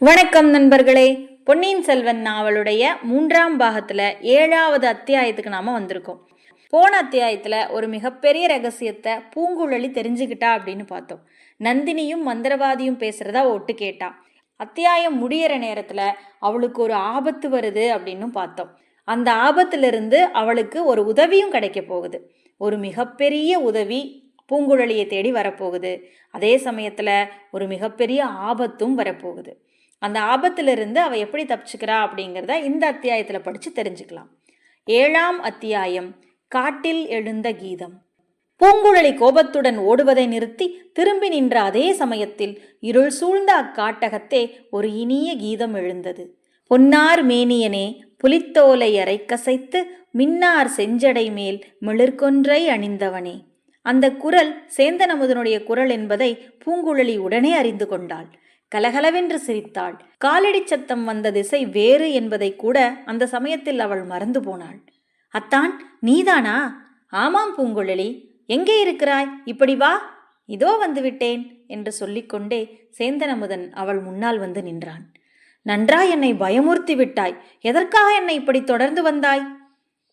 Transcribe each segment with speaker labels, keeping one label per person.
Speaker 1: வணக்கம் நண்பர்களே. பொன்னியின் செல்வன் நாவலுடைய மூன்றாம் பாகத்தில் ஏழாவது அத்தியாயத்துக்கு நாம் வந்திருக்கோம். போன அத்தியாயத்தில் ஒரு மிகப்பெரிய ரகசியத்தை பூங்குழலி தெரிஞ்சுக்கிட்டா அப்படின்னு பார்த்தோம். நந்தினியும் மந்திரவாதியும் பேசுகிறதா ஒட்டு கேட்டா. அத்தியாயம் முடியிற நேரத்தில் அவளுக்கு ஒரு ஆபத்து வருது அப்படின்னு பார்த்தோம். அந்த ஆபத்திலிருந்து அவளுக்கு ஒரு உதவியும் கிடைக்க போகுது. ஒரு மிகப்பெரிய உதவி பூங்குழலியை தேடி வரப்போகுது. அதே சமயத்தில் ஒரு மிகப்பெரிய ஆபத்தும் வரப்போகுது. அந்த ஆபத்திலிருந்து அவள் எப்படி தப்பிச்சுக்கிறா அப்படிங்கிறத இந்த அத்தியாயத்தில் படித்து தெரிஞ்சுக்கலாம். ஏழாம் அத்தியாயம் காட்டில் எழுந்த கீதம். பூங்குழலி கோபத்துடன் ஓடுவதை நிறுத்தி திரும்பி நின்ற அதே சமயத்தில் இருள் சூழ்ந்த அக்காட்டகத்தே ஒரு இனிய கீதம் எழுந்தது. பொன்னார் மேனியனே புலித்தோலை அரை கசைத்து மின்னார் செஞ்சடை மேல் மிளிர்கொன்றை அணிந்தவனே. அந்த குரல் சேந்தனமுதனுடைய குரல் என்பதை பூங்குழலி உடனே அறிந்து கொண்டாள். கலகலவென்று சிரித்தாள். காலடி சத்தம் வந்த திசை வேறு என்பதை கூட அந்த சமயத்தில் அவள் மறந்து போனாள். அத்தான் நீதானா? ஆமாம் பூங்குழலி. எங்கே இருக்கிறாய்? இப்படி வா. இதோ வந்துவிட்டேன் என்று சொல்லிக்கொண்டே சேந்தனமுதன் அவள் முன்னால் வந்து நின்றான். நன்றா என்னை பயமுறுத்தி விட்டாய். எதற்காக என்னை இப்படி தொடர்ந்து வந்தாய்?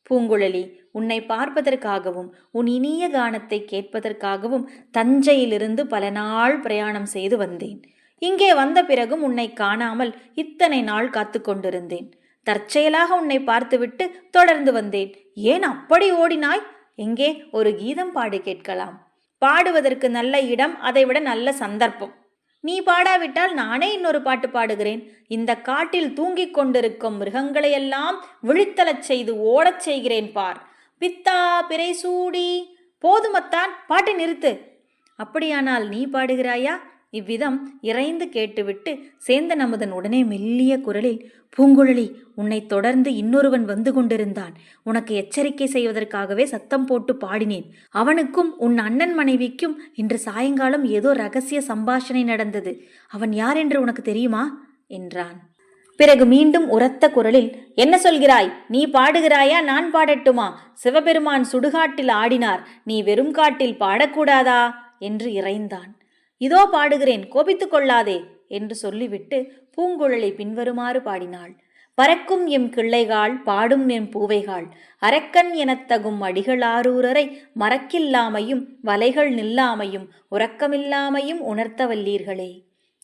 Speaker 1: பூங்குழலி உன்னை பார்ப்பதற்காகவும் உன் இனிய கானத்தை கேட்பதற்காகவும் தஞ்சையிலிருந்து பல நாள் பிரயாணம் செய்து வந்தேன். இங்கே வந்த பிறகும் உன்னை காணாமல் இத்தனை நாள் காத்து கொண்டிருந்தேன். தற்செயலாக உன்னை பார்த்துவிட்டு தொடர்ந்து வந்தேன். ஏன் அப்படி ஓடினாய்? எங்கே? ஒரு கீதம் பாடு கேட்கலாம். பாடுவதற்கு நல்ல இடம் அதைவிட நல்ல சந்தர்ப்பம். நீ பாடாவிட்டால் நானே இன்னொரு பாட்டு பாடுகிறேன். இந்த காட்டில் தூங்கிக் கொண்டிருக்கும் மிருகங்களையெல்லாம் விழித்தலச் செய்து ஓடச் செய்கிறேன் பார். பித்தா பிறை சூடி போதுமத்தான் பாட்டை நிறுத்து. அப்படியானால் நீ பாடுகிறாயா? இவ்விதம் இறைந்து கேட்டுவிட்டு சேந்தன் அமுதன் உடனே மெல்லிய குரலில் பூங்குழலி உன்னை தொடர்ந்து இன்னொருவன் வந்து கொண்டிருந்தான். உனக்கு எச்சரிக்கை செய்வதற்காகவே சத்தம் போட்டு பாடினேன். அவனுக்கும் உன் அண்ணன் மனைவிக்கும் இன்று சாயங்காலம் ஏதோ ரகசிய சம்பாஷணை நடந்தது. அவன் யார் என்று உனக்கு தெரியுமா? என்றான். பிறகு மீண்டும் உரத்த குரலில் என்ன சொல்கிறாய்? நீ பாடுகிறாயா? நான் பாடட்டுமா? சிவபெருமான் சுடுகாட்டில் ஆடினார். நீ வெறும் காட்டில் பாடக்கூடாதா? என்று இறைந்தான். இதோ பாடுகிறேன் கோபித்துக் கொள்ளாதே என்று சொல்லிவிட்டு பூங்குழலி பின்வருமாறு பாடினாள். பறக்கும் எம் கிள்ளைகாள் பாடும் எம் பூவைகாள் அரக்கன் எனத்தகும் அடிகளாரூரரை மறக்கில்லாமையும் வலைகள் நில்லாமையும் உறக்கமில்லாமையும் உணர்த்த வல்லீர்களே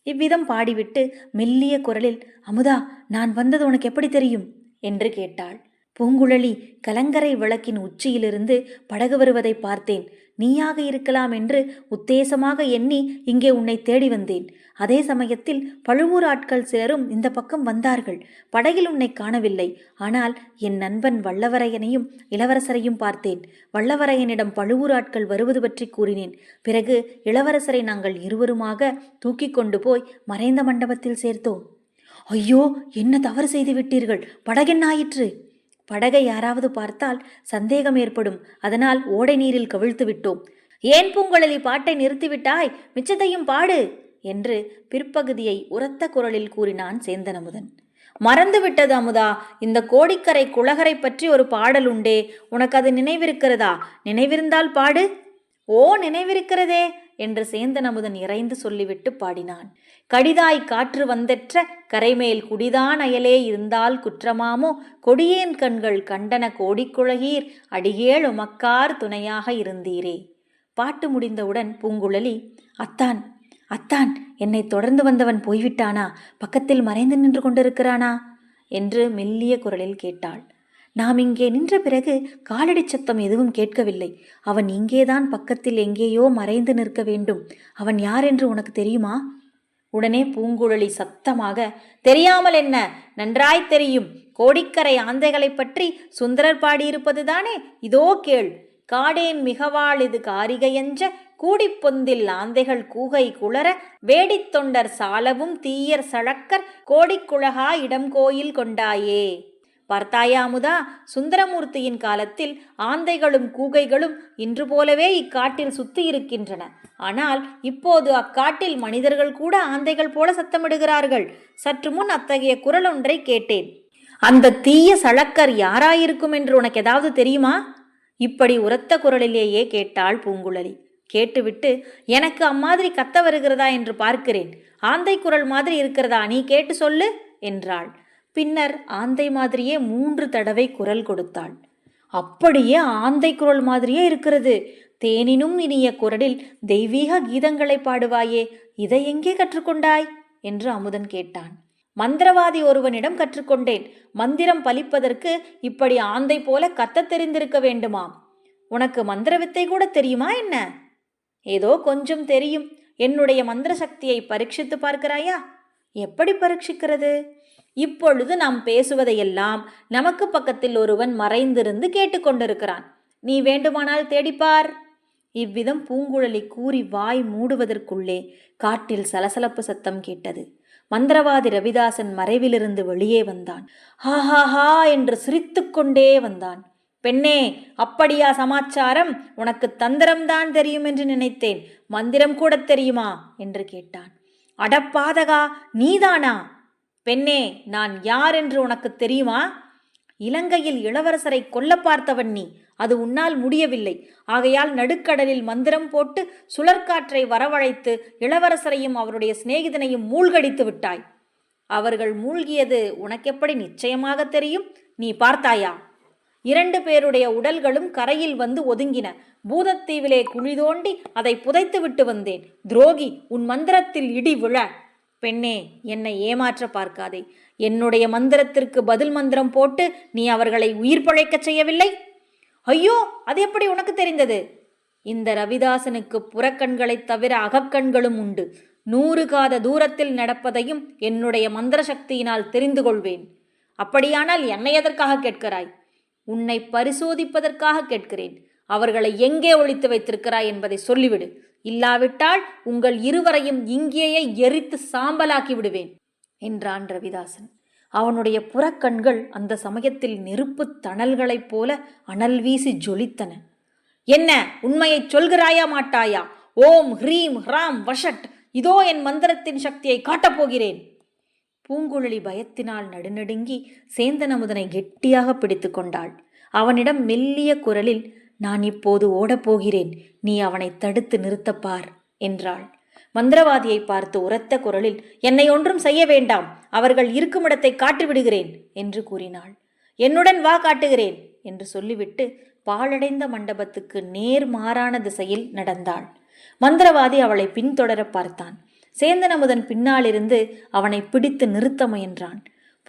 Speaker 1: இவ்விதம் பாடிவிட்டு மெல்லிய குரலில் அமுதா நான் வந்தது உனக்கு எப்படி தெரியும் என்று கேட்டாள். பூங்குழலி கலங்கரை விளக்கின் உச்சியிலிருந்து படகு வருவதை பார்த்தேன். நீயாக இருக்கலாம் என்று உத்தேசமாக எண்ணி இங்கே உன்னை தேடி வந்தேன். அதே சமயத்தில் பழுவூர் ஆட்கள் சிலரும் இந்த பக்கம் வந்தார்கள். படகில் உன்னை காணவில்லை. ஆனால் என் நண்பன் வல்லவரையனையும் இளவரசரையும் பார்த்தேன். வல்லவரையனிடம் பழுவூர் ஆட்கள் வருவது பற்றி கூறினேன். பிறகு இளவரசரை நாங்கள் இருவருமாக தூக்கி கொண்டு போய் மறைந்த மண்டபத்தில் சேர்த்தோம். ஐயோ என்ன தவறு செய்து விட்டீர்கள்? படகென்னாயிற்று? படகை யாராவது பார்த்தால் சந்தேகம் ஏற்படும். அதனால் ஓடை நீரில் கவிழ்த்து விட்டோம். ஏன் பூங்குழலி பாட்டை நிறுத்திவிட்டாய் மிச்சத்தையும் பாடு என்று பிற்பகுதியை உரத்த குரலில் கூறினான் சேந்தனமுதன். மறந்துவிட்டது அமுதா இந்த கோடிக்கரை குளகரை பற்றி ஒரு பாடல் உண்டே. உனக்கு அது நினைவிருக்கிறதா? நினைவிருந்தால் பாடு. ஓ நினைவிருக்கிறதே! என்று சேந்தன் அமுதன் இறைந்து சொல்லிவிட்டு பாடினான். கடிதாய் காற்று வந்தெற்ற கரைமேல் குடிதான் அயலே இருந்தால் குற்றமாமோ? கொடியேன் கண்கள் கண்டன கோடிக்குழகீர் அடிகேள் உமக்கார் துணையாக இருந்தீரே. பாட்டு முடிந்தவுடன் பூங்குழலி அத்தான் அத்தான் என்னை தொடர்ந்து வந்தவன் போய்விட்டானா? பக்கத்தில் மறைந்து நின்று கொண்டிருக்கிறானா? என்று மெல்லிய குரலில் கேட்டாள். நாம் இங்கே நின்ற பிறகு காலடி சத்தம் எதுவும் கேட்கவில்லை. அவன் இங்கேதான் பக்கத்தில் எங்கேயோ மறைந்து நிற்க வேண்டும். அவன் யார் என்று உனக்கு தெரியுமா? உடனே பூங்குழலி சத்தமாக தெரியாமல் என்ன? நன்றாய் தெரியும். கோடிக்கரை ஆந்தைகளைப் பற்றி சுந்தரர் பாடியிருப்பதுதானே இதோ கேள். காடேன் மிகவாள் இது காரிகையஞ்ச கூடிப்பொந்தில் ஆந்தைகள் கூகை குளர வேடித்தொண்டர் சாலவும் தீயர் சழக்கர் கோடிக்குழகா இடம் கோயில் கொண்டாயே. பார்த்தாயா அமுதா சுந்தரமூர்த்தியின் காலத்தில் ஆந்தைகளும் கூகைகளும் இன்று போலவே இக்காட்டில் சுத்தி இருக்கின்றன. ஆனால் இப்போது அக்காட்டில் மனிதர்கள் கூட ஆந்தைகள் போல சத்தமிடுகிறார்கள். சற்று முன் அத்தகைய குரல் ஒன்றை கேட்டேன். அந்த தீய சழக்கர் யாராயிருக்கும் என்று உனக்கு ஏதாவது தெரியுமா? இப்படி உரத்த குரலிலேயே கேட்டாள் பூங்குழலி. கேட்டுவிட்டு எனக்கு அம்மாதிரி கத்த வருகிறதா என்று பார்க்கிறேன். ஆந்தை குரல் மாதிரி இருக்கிறதா? நீ கேட்டு சொல்லு என்றாள். பின்னர் ஆந்தை மாதிரியே மூன்று தடவை குரல் கொடுத்தாள். அப்படியே ஆந்தை குரல் மாதிரியே இருக்கிறது. தேனினும் இனிய குரலில் தெய்வீக கீதங்களை பாடுவாயே இதை எங்கே கற்றுக்கொண்டாய்? என்று அமுதன் கேட்டான். மந்திரவாதி ஒருவனிடம் கற்றுக்கொண்டேன். மந்திரம் பலிப்பதற்கு இப்படி ஆந்தை போல கத்த தெரிந்திருக்க வேண்டுமாம். உனக்கு மந்திர வித்தை கூட தெரியுமா என்ன? ஏதோ கொஞ்சம் தெரியும். என்னுடைய மந்திர சக்தியை பரீட்சித்து பார்க்கிறாயா? எப்படி பரீட்சிக்கிறது? இப்பொழுது நாம் பேசுவதையெல்லாம் நமக்கு பக்கத்தில் ஒருவன் மறைந்திருந்து கேட்டுக்கொண்டிருக்கிறான். நீ வேண்டுமானால் தேடிப்பார். இவ்விதம் பூங்குழலி கூறி வாய் மூடுவதற்குள்ளே காட்டில் சலசலப்பு சத்தம் கேட்டது. மந்திரவாதி ரவிதாசன் மறைவிலிருந்து வெளியே வந்தான். ஹா ஹா என்று சிரித்துக்கொண்டே வந்தான். பெண்ணே அப்படியா சமாச்சாரம்? உனக்கு தந்திரம்தான் தெரியும் என்று நினைத்தேன். மந்திரம் கூட தெரியுமா? என்று கேட்டான். அடப்பாதகா நீதானா? பெண்ணே நான் யார் என்று உனக்கு தெரியுமா? இலங்கையில் இளவரசரை கொல்ல பார்த்தவன் நீ. அது உன்னால் முடியவில்லை. ஆகையால் நடுக்கடலில் மந்திரம் போட்டு சுழற்காற்றை வரவழைத்து இளவரசரையும் அவருடைய சிநேகிதனையும் மூழ்கடித்து விட்டாய். அவர்கள் மூழ்கியது உனக்கெப்படி நிச்சயமாக தெரியும்? நீ பார்த்தாயா? இரண்டு பேருடைய உடல்களும் கரையில் வந்து ஒதுங்கின. பூதத்தீவிலே குழி தோண்டி அதை புதைத்து விட்டு வந்தேன். துரோகி உன் மந்திரத்தில் இடி விழ. பெண்ணே என்னை ஏமாற்ற பார்க்காதே. என்னுடைய மந்திரத்திற்கு பதில் மந்திரம் போட்டு நீ அவர்களை உயிர் பழைக்க செய்யவில்லை? ஐயோ அது எப்படி உனக்கு தெரிந்தது? இந்த ரவிதாசனுக்கு புறக்கண்களைத் தவிர அகக்கண்களும் உண்டு. நூறு காத தூரத்தில் நடப்பதையும் என்னுடைய மந்திர சக்தியினால் தெரிந்து கொள்வேன். அப்படியானால் என்னை எதற்காக கேட்கிறாய்? உன்னை பரிசோதிப்பதற்காக கேட்கிறேன். அவர்களை எங்கே ஒழித்து வைத்திருக்கிறாய் என்பதை சொல்லிவிடு. இல்லாவிட்டால் உங்கள் இருவரையும் இங்கேயே எரித்து சாம்பலாக்கி விடுவேன் என்றான் ரவிதாசன். அவனுடைய புறக்கண்கள் அந்த சமயத்தில் நெருப்புத் தணல்களைப் போல அனல் வீசி ஜொலித்தன. என்ன உண்மையைச் சொல்கிறாயா மாட்டாயா? ஓம் ஹ்ரீம் ஹ்ராம் வஷட் இதோ என் மந்திரத்தின் சக்தியை காட்டப்போகிறேன் பூங்குழலி பயத்தினால் நடுநடுங்கி சேந்தன் அமுதனை கெட்டியாக பிடித்து கொண்டாள். அவனிடம் மெல்லிய குரலில் நான் இப்போது ஓடப்போகிறேன். நீ அவனை தடுத்து நிறுத்தப்பார் என்றாள். மந்திரவாதியை பார்த்து உரத்த குரலில் என்னை ஒன்றும் செய்ய வேண்டாம். அவர்கள் இருக்குமிடத்தை காட்டிவிடுகிறேன் என்று கூறினாள். என்னுடன் வா காட்டுகிறேன் என்று சொல்லிவிட்டு பாழடைந்த மண்டபத்துக்கு நேர் மாறான திசையில் நடந்தாள். மந்திரவாதி அவளை பின்தொடர பார்த்தான். சேந்தனமுதன் பின்னாலிருந்து அவனை பிடித்து நிறுத்த முயன்றான்.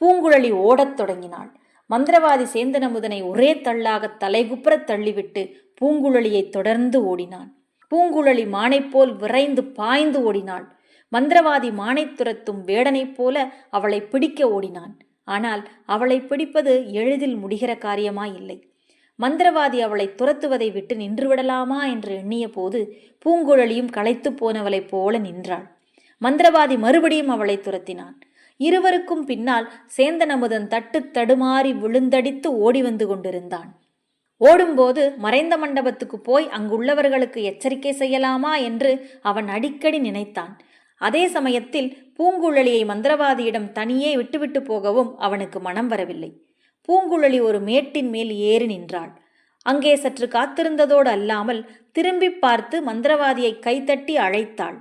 Speaker 1: பூங்குழலி ஓடத் தொடங்கினாள். மந்திரவாதி சேந்தனமுதனை ஒரே தள்ளாக தலைகுப்புறத் தள்ளிவிட்டு பூங்குழலியை தொடர்ந்து ஓடினான். பூங்குழலி மானைப்போல் விரைந்து பாய்ந்து ஓடினாள். மந்திரவாதி மானை துரத்தும் வேடனைப் போல அவளை பிடிக்க ஓடினான். ஆனால் அவளை பிடிப்பது எளிதில் முடிகிற காரியமாயில்லை மந்திரவாதி அவளை துரத்துவதை விட்டு நின்றுவிடலாமா என்று எண்ணிய போது பூங்குழலியும் களைத்துப் போனவளைப் போல நின்றாள். மந்திரவாதி மறுபடியும் அவளை துரத்தினான். இருவருக்கும் பின்னால் சேந்தன் அமுதன் தட்டு தடுமாறி விழுந்தடித்து ஓடி வந்து கொண்டிருந்தான். ஓடும்போது மறைந்த மண்டபத்துக்கு போய் அங்குள்ளவர்களுக்கு எச்சரிக்கை செய்யலாமா என்று அவன் அடிக்கடி நினைத்தான். அதே சமயத்தில் பூங்குழலியை மந்திரவாதியிடம் தனியே விட்டுவிட்டு போகவும் அவனுக்கு மனம் வரவில்லை. பூங்குழலி ஒரு மேட்டின் மேல் ஏறி நின்றாள். அங்கே சற்று காத்திருந்ததோடு அல்லாமல் திரும்பி பார்த்து மந்திரவாதியை கைத்தட்டி அழைத்தாள்.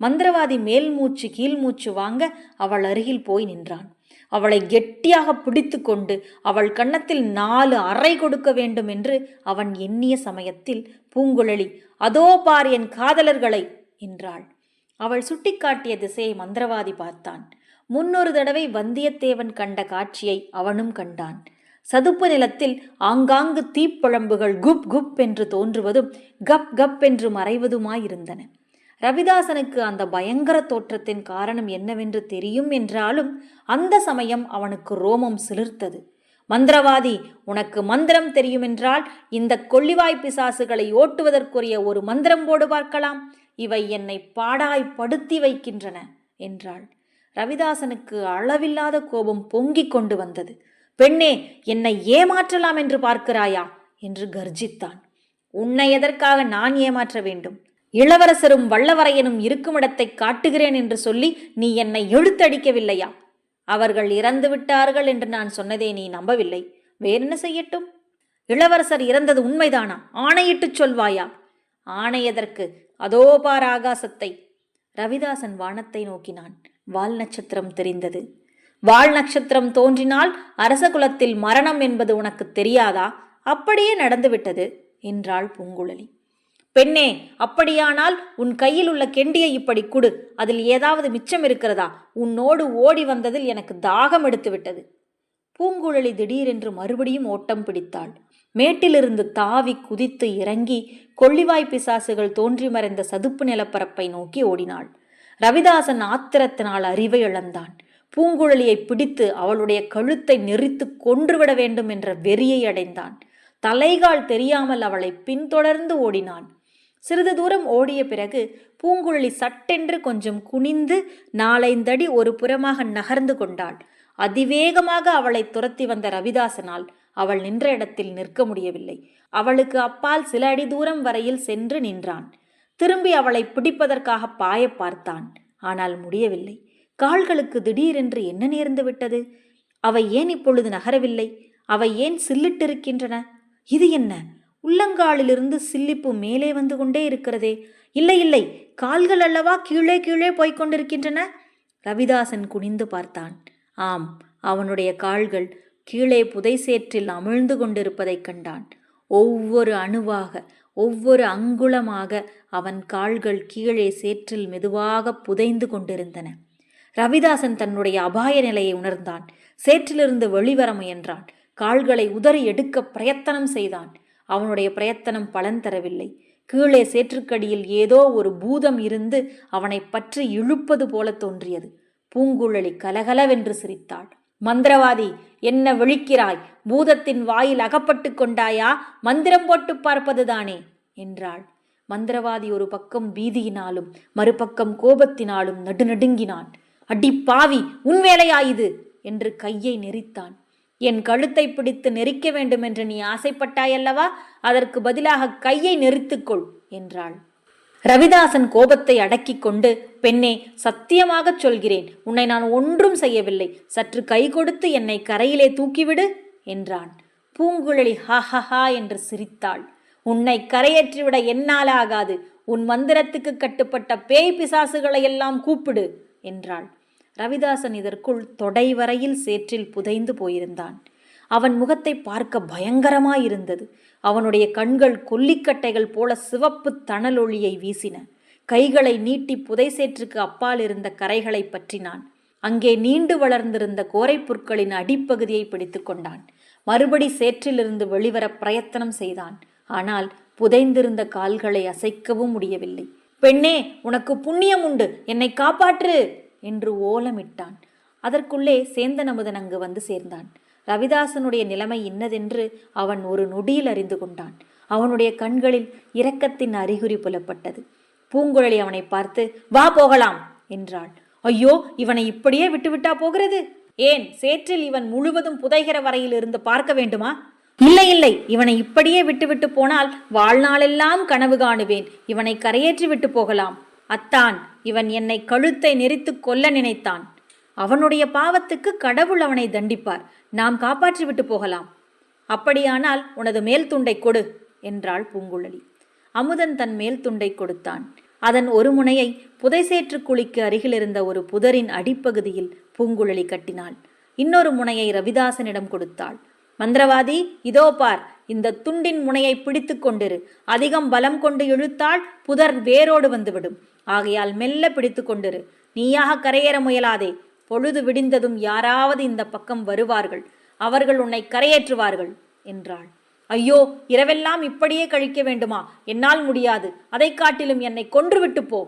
Speaker 1: மந்திரவாதி மேல் மூச்சு கீழ் மூச்சு வாங்க அவள் அருகில் போய் நின்றான். அவளை கெட்டியாக பிடித்து கொண்டு அவள் கன்னத்தில் நாலு அறை கொடுக்க வேண்டும் என்று அவன் எண்ணிய சமயத்தில் பூங்குழலி அதோ பார் என் காதலர்களை என்றாள். அவள் சுட்டிக்காட்டிய திசையை மந்திரவாதி பார்த்தான். முன்னொரு தடவை வந்தியத்தேவன் கண்ட காட்சியை அவனும் கண்டான். சதுப்பு நிலத்தில் ஆங்காங்கு தீப்பழம்புகள் குப் குப் என்று தோன்றுவதும் கப் கப் என்று மறைவதுமாயிருந்தன. ரவிதாசனுக்கு அந்த பயங்கர தோற்றத்தின் காரணம் என்னவென்று தெரியும் என்றாலும் அந்த சமயம் அவனுக்கு ரோமம் சிலிர்த்தது. மந்திரவாதி உனக்கு மந்திரம் தெரியுமென்றால் இந்த கொள்ளிவாய் பிசாசுகளை ஓட்டுவதற்குரிய ஒரு மந்திரம் போடு பார்க்கலாம். இவை என்னை பாடாய் படுத்தி வைக்கின்றன என்றாள். ரவிதாசனுக்கு அளவில்லாத கோபம் பொங்கிக் கொண்டு வந்தது. பெண்ணே என்னை ஏமாற்றலாம் என்று பார்க்கிறாயா? என்று கர்ஜித்தான். உன்னை எதற்காக நான் ஏமாற்ற வேண்டும்? இளவரசரும் வல்லவரையனும் இருக்குமிடத்தை காட்டுகிறேன் என்று சொல்லி நீ என்னை இழுத்தடிக்கவில்லையா அவர்கள் இறந்து விட்டார்கள் என்று நான் சொன்னதே நீ நம்பவில்லை. வேறென்ன செய்யட்டும்? இளவரசர் இறந்தது உண்மைதானா? ஆணையிட்டுச் சொல்வாயா? ஆணையதற்கு அதோ பார் ஆகாசத்தை. ரவிதாசன் வானத்தை நோக்கினான். வால் நட்சத்திரம் தெரிந்தது. வால் நட்சத்திரம் தோன்றினால் அரச குலத்தில் மரணம் என்பது உனக்கு தெரியாதா? அப்படியே நடந்துவிட்டது என்றாள் பூங்குழலி. பெண்ணே அப்படியானால் உன் கையில் உள்ள கெண்டியை இப்படி குடு. அதில் ஏதாவது மிச்சம் இருக்கிறதா? உன்னோடு ஓடி வந்ததில் எனக்கு தாகம் எடுத்துவிட்டது பூங்குழலி திடீரென்று மறுபடியும் ஓட்டம் பிடித்தாள். மேட்டிலிருந்து தாவி குதித்து இறங்கி கொள்ளிவாய் பிசாசுகள் தோன்றி மறைந்த சதுப்பு நிலப்பரப்பை நோக்கி ஓடினாள். ரவிதாசன் ஆத்திரத்தினால் அறிவை இழந்தான். பூங்குழலியை பிடித்து அவளுடைய கழுத்தை நெறித்து கொன்றுவிட வேண்டும் என்ற வெறியை அடைந்தான். தலைகால் தெரியாமல் அவளை பின்தொடர்ந்து ஓடினான். சிறிது தூரம் ஓடிய பிறகு பூங்குழலி சட்டென்று கொஞ்சம் குனிந்து நாலைந்தடி ஒரு புறமாக நகர்ந்து கொண்டாள். அதிவேகமாக அவளை துரத்தி வந்த ரவிதாசனால் அவள் நின்ற இடத்தில் நிற்க முடியவில்லை. அவளுக்கு அப்பால் சில அடி தூரம் வரையில் சென்று நின்றான். திரும்பி அவளை பிடிப்பதற்காக பாய பார்த்தான். ஆனால் முடியவில்லை. கால்களுக்கு திடீரென்று என்ன நேர்ந்து விட்டது? அவை ஏன் இப்பொழுது நகரவில்லை? அவை ஏன் சில்லிட்டிருக்கின்றன? இது என்ன? உள்ளங்காலிலிருந்து சில்லிப்பு மேலே வந்து கொண்டே இருக்கிறதே. இல்லை இல்லை கால்கள் அல்லவா கீழே கீழே போய்கொண்டிருக்கின்றன ரவிதாசன் குனிந்து பார்த்தான். ஆம் அவனுடைய கால்கள் கீழே புதை சேற்றில் அமிழ்ந்து கொண்டிருப்பதைக் கண்டான். ஒவ்வொரு அணுவாக ஒவ்வொரு அங்குலமாக அவன் கால்கள் கீழே சேற்றில் மெதுவாக புதைந்து கொண்டிருந்தன. ரவிதாசன் தன்னுடைய அபாய நிலையை உணர்ந்தான். சேற்றிலிருந்து வெளிவர முயன்றான். கால்களை உதறி எடுக்க பிரயத்தனம் செய்தான். அவனுடைய பிரயத்தனம் பலன் தரவில்லை. கீழே சேற்றுக்கடியில் ஏதோ ஒரு பூதம் இருந்து அவனை பற்றி இழுப்பது போல தோன்றியது. பூங்குழலி கலகலவென்று சிரித்தாள். மந்திரவாதி என்ன விழிக்கிறாய்? பூதத்தின் வாயில் அகப்பட்டு கொண்டாயா? மந்திரம் போட்டு பார்ப்பதுதானே? என்றாள். மந்திரவாதி ஒரு பக்கம் பீதியினாலும் மறுபக்கம் கோபத்தினாலும் நடுநடுங்கினான். அடி பாவி உன் வேலையாயுது என்று கையை நெரித்தான். என் கழுத்தை பிடித்து நெரிக்க வேண்டும் என்று நீ ஆசைப்பட்டாயல்லவா? அதற்கு பதிலாக கையை நெரித்துக்கொள் என்றாள். ரவிதாசன் கோபத்தை அடக்கிக் கொண்டு பெண்ணே சத்தியமாகச் சொல்கிறேன். உன்னை நான் ஒன்றும் செய்யவில்லை. சற்று கை கொடுத்து என்னை கரையிலே தூக்கிவிடு என்றான். பூங்குழலி ஹா ஹா ஹா என்று சிரித்தாள். உன்னை கரையேற்றிவிட என்னால் ஆகாது உன் மந்திரத்துக்கு கட்டுப்பட்ட பேய் பிசாசுகளை எல்லாம் கூப்பிடு என்றாள். ரவிதாசன் இதற்குள் தொடை வரையில் சேற்றில் புதைந்து போயிருந்தான். அவன் முகத்தை பார்க்க பயங்கரமாயிருந்தது. அவனுடைய கண்கள் கொல்லிக்கட்டைகள் போல சிவப்பு தணலொளியை வீசின. கைகளை நீட்டி புதை சேற்றுக்கு அப்பால் இருந்த கரைகளை பற்றினான். அங்கே நீண்டு வளர்ந்திருந்த கோரைப்புற்களின் அடிப்பகுதியை பிடித்து கொண்டான். மறுபடி சேற்றிலிருந்து வெளிவர பிரயத்தனம் செய்தான். ஆனால் புதைந்திருந்த கால்களை அசைக்கவும் முடியவில்லை. பெண்ணே உனக்கு புண்ணியம் உண்டு. என்னை காப்பாற்று! என்று ஓலமிட்டான். அதற்குள்ளே சேந்தன் அமுதன் அங்கு வந்து சேர்ந்தான். ரவிதாசனுடைய நிலைமை இன்னதென்று அவன் ஒரு நொடியில் அறிந்து கொண்டான். அவனுடைய கண்களில் இரக்கத்தின் அறிகுறி புலப்பட்டது. பூங்குழலி அவனை பார்த்து வா போகலாம் என்றாள். ஐயோ இவனை இப்படியே விட்டுவிட்டா போகிறது? ஏன் சேற்றில் இவன் முழுவதும் புதைகிற வரையில் இருந்து பார்க்க வேண்டுமா? இல்லை இல்லை இவனை இப்படியே விட்டுவிட்டு போனால் வாழ்நாளெல்லாம் கனவு காணுவேன். இவனை கரையேற்றி விட்டு போகலாம். அத்தான் இவன் என்னை கழுத்தை நெரித்து கொல்ல நினைத்தான். அவனுடைய பாவத்துக்கு கடவுள் அவனை தண்டிப்பார். நாம் காப்பாற்றிவிட்டு போகலாம். அப்படியானால் உனது மேல் துண்டை கொடு என்றாள் பூங்குழலி. அமுதன் தன் மேல் துண்டை கொடுத்தான். அதன் ஒரு முனையை புதைசேற்று குழிக்கு அருகிலிருந்த ஒரு புதரின் அடிப்பகுதியில் பூங்குழலி கட்டினாள். இன்னொரு முனையை ரவிதாசனிடம் கொடுத்தாள். மந்திரவாதி இதோ பார் இந்த துண்டின் முனையை பிடித்து கொண்டிரு. அதிகம் பலம் கொண்டு இழுத்தால் புதர் வேரோடு வந்துவிடும். ஆகையால் மெல்ல பிடித்து கொண்டிரு. நீயாக கரையேற முயலாதே. பொழுது விடிந்ததும் யாராவது இந்த பக்கம் வருவார்கள். அவர்கள் உன்னை கரையேற்றுவார்கள் என்றாள். ஐயோ இரவெல்லாம் இப்படியே கழிக்க வேண்டுமா? என்னால் முடியாது. அதை காட்டிலும் என்னை கொன்றுவிட்டு போ.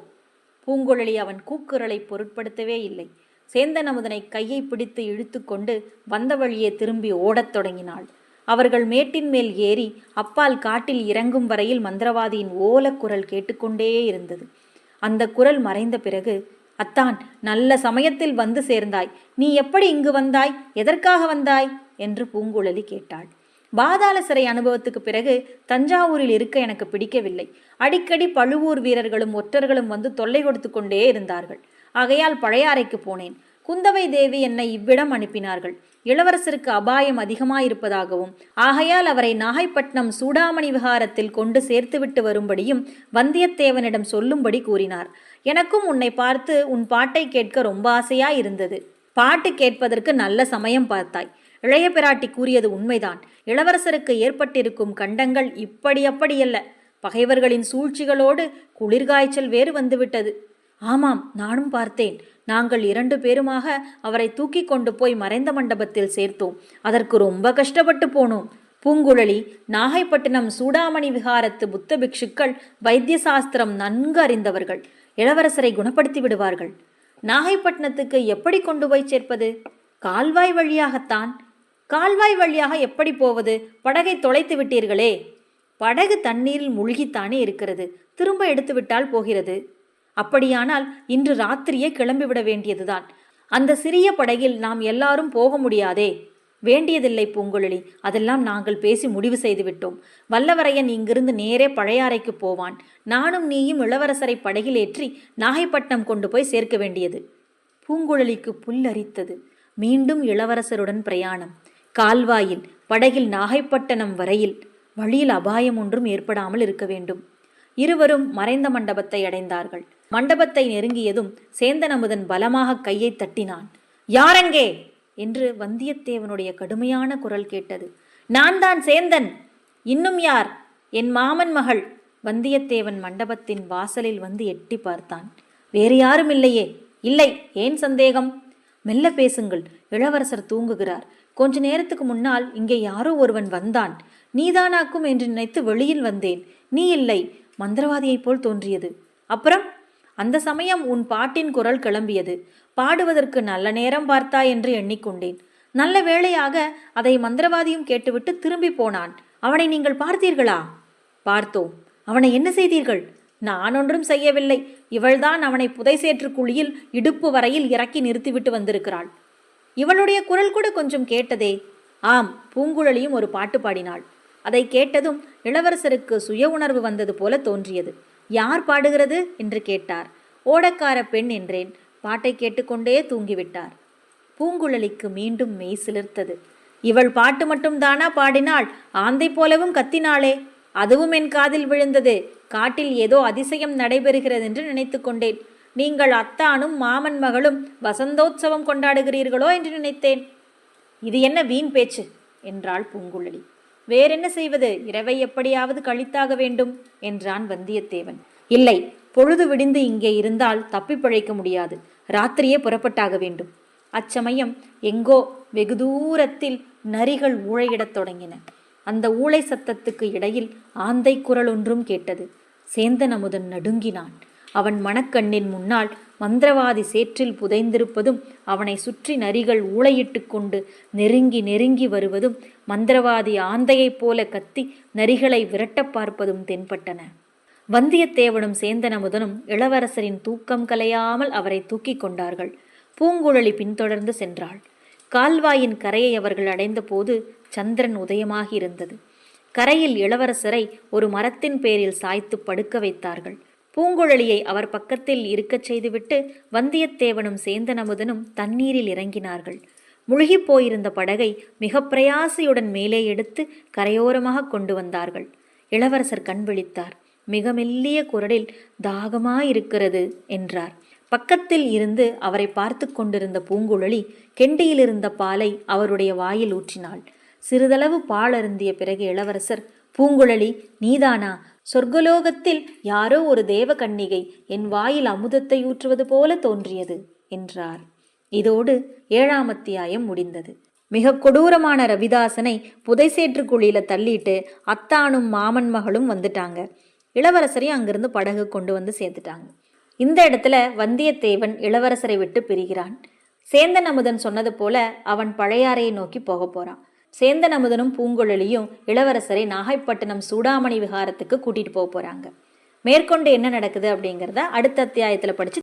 Speaker 1: பூங்குழலி அவன் கூக்குரலை பொருட்படுத்தவே இல்லை. சேந்தன் அமுதனை கையை பிடித்து இழுத்துக்கொண்டு வந்த வழியே திரும்பி ஓடத் தொடங்கினாள். அவர்கள் மேட்டின் மேல் ஏறி அப்பால் காட்டில் இறங்கும் வரையில் மந்திரவாதியின் ஓலக்குரல் கேட்டுக்கொண்டே இருந்தது. அந்த குரல் மறைந்த பிறகு அத்தான் நல்ல சமயத்தில் வந்து சேர்ந்தாய். நீ எப்படி இங்கு வந்தாய்? எதற்காக வந்தாய்? என்று பூங்குழலி கேட்டாள். பாதாள சிறை அனுபவத்துக்கு பிறகு தஞ்சாவூரில் இருக்க எனக்கு பிடிக்கவில்லை. அடிக்கடி பழுவூர் வீரர்களும் ஒற்றர்களும் வந்து தொல்லை கொடுத்து கொண்டே இருந்தார்கள். ஆகையால் பழையாறைக்கு போனேன். குந்தவை தேவி என்னை இவ்விடம் அனுப்பினார்கள். இளவரசருக்கு அபாயம் அதிகமாயிருப்பதாகவும் ஆகையால் அவரை நாகைப்பட்டினம் சூடாமணி விகாரத்தில் கொண்டு சேர்த்துவிட்டு வரும்படியும் வந்தியத்தேவனிடம் சொல்லும்படி கூறினார். எனக்கும் உன்னை பார்த்து உன் பாட்டை கேட்க ரொம்ப ஆசையா இருந்தது பாட்டு கேட்பதற்கு நல்ல சமயம் பார்த்தாய். இளைய பிராட்டி கூறியது உண்மைதான். இளவரசருக்கு ஏற்பட்டிருக்கும் கண்டங்கள் இப்படி அப்படியல்ல. பகைவர்களின் சூழ்ச்சிகளோடு குளிர்காய்ச்சல் வேறு வந்துவிட்டது. ஆமாம் நானும் பார்த்தேன். நாங்கள் இரண்டு பேருமாக அவரை தூக்கி கொண்டு போய் மறைந்த மண்டபத்தில் சேர்த்தோம். அதற்கு ரொம்ப கஷ்டப்பட்டு போனோம். பூங்குழலி நாகைப்பட்டினம் சூடாமணி விகாரத்து புத்த பிக்ஷுக்கள் வைத்திய சாஸ்திரம் நன்கு அறிந்தவர்கள். இளவரசரை குணப்படுத்தி விடுவார்கள். நாகைப்பட்டினத்துக்கு எப்படி கொண்டு போய் சேர்ப்பது? கால்வாய் வழியாகத்தான். கால்வாய் வழியாக எப்படி போவது? படகை தொலைத்து விட்டீர்களே. படகு தண்ணீரில் மூழ்கித்தானே இருக்கிறது. திரும்ப எடுத்துவிட்டால் போகிறது. அப்படியானால் இன்று ராத்திரியே கிளம்பிவிட வேண்டியதுதான். அந்த சிறிய படகில் நாம் எல்லாரும் போக முடியாதே. வேண்டியதில்லை பூங்குழலி. அதெல்லாம் நாங்கள் பேசி முடிவு செய்துவிட்டோம். வல்லவரையன் இங்கிருந்து நேரே பழையாறைக்கு போவான். நானும் நீயும் இளவரசரை படகில் ஏற்றி நாகைப்பட்டினம் கொண்டு போய் சேர்க்க வேண்டியது. பூங்குழலிக்கு புல்லரித்தது மீண்டும் இளவரசருடன் பிரயாணம். கால்வாயில் படகில் நாகைப்பட்டினம் வரையில் வழியில் அபாயம் ஒன்றும் ஏற்படாமல் இருக்க வேண்டும். இருவரும் மறைந்த மண்டபத்தை அடைந்தார்கள். மண்டபத்தை நெருங்கியதும் சேந்தன் அமுதன் பலமாக கையை தட்டினான். யாரெங்கே? என்று வந்தியத்தேவனுடைய கடுமையான குரல் கேட்டது. நான் தான் சேந்தன். இன்னும் யார்? என் மாமன் மகள். வந்தியத்தேவன் மண்டபத்தின் வாசலில் வந்து எட்டி பார்த்தான். வேறு யாரும் இல்லையே இல்லை. ஏன் சந்தேகம்? மெல்ல பேசுங்கள். இளவரசர் தூங்குகிறார். கொஞ்ச நேரத்துக்கு முன்னால் இங்கே யாரோ ஒருவன் வந்தான். நீதானாக்கும் என்று நினைத்து வெளியில் வந்தேன். நீ இல்லை. மந்திரவாதியைப் போல் தோன்றியது. அப்புறம் அந்த சமயம் உன் பாட்டின் குரல் கிளம்பியது. பாடுவதற்கு நல்ல நேரம் பார்த்தா என்று எண்ணிக்கொண்டேன். நல்ல வேளையாக அதை மந்திரவாதியும் கேட்டுவிட்டு திரும்பி போனான். அவனை நீங்கள் பார்த்தீர்களா? பார்த்தோம். அவனை என்ன செய்தீர்கள்? நான் ஒன்றும் செய்யவில்லை. இவள்தான் அவனை புதை சேற்று குழியில் இடுப்பு வரையில் இறக்கி நிறுத்திவிட்டு வந்திருக்கிறாள். இவளுடைய குரல் கூட கொஞ்சம் கேட்டதே. ஆம் பூங்குழலியும் ஒரு பாட்டு பாடினாள். அதை கேட்டதும் இளவரசருக்கு சுய உணர்வு வந்தது போல தோன்றியது. யார் பாடுகிறது? என்று கேட்டார். ஓடக்கார பெண் என்றேன். பாட்டை கேட்டுக்கொண்டே தூங்கிவிட்டார். பூங்குழலிக்கு மீண்டும் மெய் சிலிர்த்தது. இவள் பாட்டு மட்டும் தானா பாடினாள் ஆந்தை போலவும் கத்தினாளே. அதுவும் என் காதில் விழுந்தது. காட்டில் ஏதோ அதிசயம் நடைபெறுகிறது என்று நினைத்து கொண்டேன். நீங்கள் அத்தானும் மாமன் மகளும் வசந்தோத்சவம் கொண்டாடுகிறீர்களோ என்று நினைத்தேன். இது என்ன வீண் பேச்சு? என்றாள் பூங்குழலி. வேறென்ன செய்வது? இரவை எப்படியாவது கழித்தாக வேண்டும் என்றான் வந்தியத்தேவன். இல்லை பொழுது விடிந்து இங்கே இருந்தால் தப்பி பிழைக்க முடியாது. ராத்திரியே புறப்பட்டாக வேண்டும். அச்சமயம் எங்கோ வெகு தூரத்தில் நரிகள் ஊழையிடத் தொடங்கின. அந்த ஊளை சத்தத்துக்கு இடையில் ஆந்தை குரல் ஒன்றும் கேட்டது. சேந்தன் அமுதன் நடுங்கினான். அவன் மணக்கண்ணின் முன்னால் மந்திரவாதி சேற்றில் புதைந்திருப்பதும் அவனை சுற்றி நரிகள் ஊளையிட்டு கொண்டு நெருங்கி நெருங்கி வருவதும் மந்திரவாதி ஆந்தையைப் போல கத்தி நரிகளை விரட்டப் பார்ப்பதும் தென்பட்டன. வந்தியத்தேவனும் சேந்தனமுதனும் இளவரசரின் தூக்கம் கலையாமல் அவரை தூக்கிக் கொண்டார்கள். பூங்குழலி பின்தொடர்ந்து சென்றாள். கால்வாயின் கரையை அவர்கள் அடைந்தபோது சந்திரன் உதயமாகி இருந்தது. கரையில் இளவரசரை ஒரு மரத்தின் பேரில் சாய்த்து படுக்க வைத்தார்கள். பூங்குழலியை அவர் பக்கத்தில் இருக்கச் செய்துவிட்டு வந்தியத்தேவனும் சேந்தனமுதனும் தண்ணீரில் இறங்கினார்கள். முழுகிப் போயிருந்த படகை மிக பிரயாசையுடன் மேலே எடுத்து கரையோரமாக கொண்டு வந்தார்கள். இளவரசர் கண் விழித்தார். மிக மெல்லிய குரலில் தாகமாயிருக்கிறது என்றார். பக்கத்தில் இருந்து அவரை பார்த்து கொண்டிருந்த பூங்குழலி கெண்டியிலிருந்த பாலை அவருடைய வாயில் ஊற்றினாள். சிறிதளவு பால் அருந்திய பிறகு இளவரசர் பூங்குழலி நீதானா? சொர்க்கலோகத்தில் யாரோ ஒரு தேவ கன்னிகை என் வாயில் அமுதத்தை ஊற்றுவது போல தோன்றியது என்றார். இதோடு ஏழாம் அத்தியாயம் முடிந்தது. மிக கொடூரமான ரவிதாசனை புதைசேற்று குழியில தள்ளிட்டு அத்தானும் மாமன் மகளும் வந்துட்டாங்க. இளவரசரையும் அங்கிருந்து படகு கொண்டு வந்து சேர்த்துட்டாங்க. இந்த இடத்துல வந்தியத்தேவன் இளவரசரை விட்டு பிரிகிறான். சேந்தன் அமுதன் சொன்னது போல அவன் பழையாறையை நோக்கி போக போறான். சேந்தன் அமுதனும் பூங்குழலியும் இளவரசரை நாகைப்பட்டினம் சூடாமணி விகாரத்துக்கு கூட்டிட்டு போக போறாங்க. மேற்கொண்டு என்ன நடக்குது அப்படிங்கிறத அடுத்த அத்தியாயத்தில் படித்து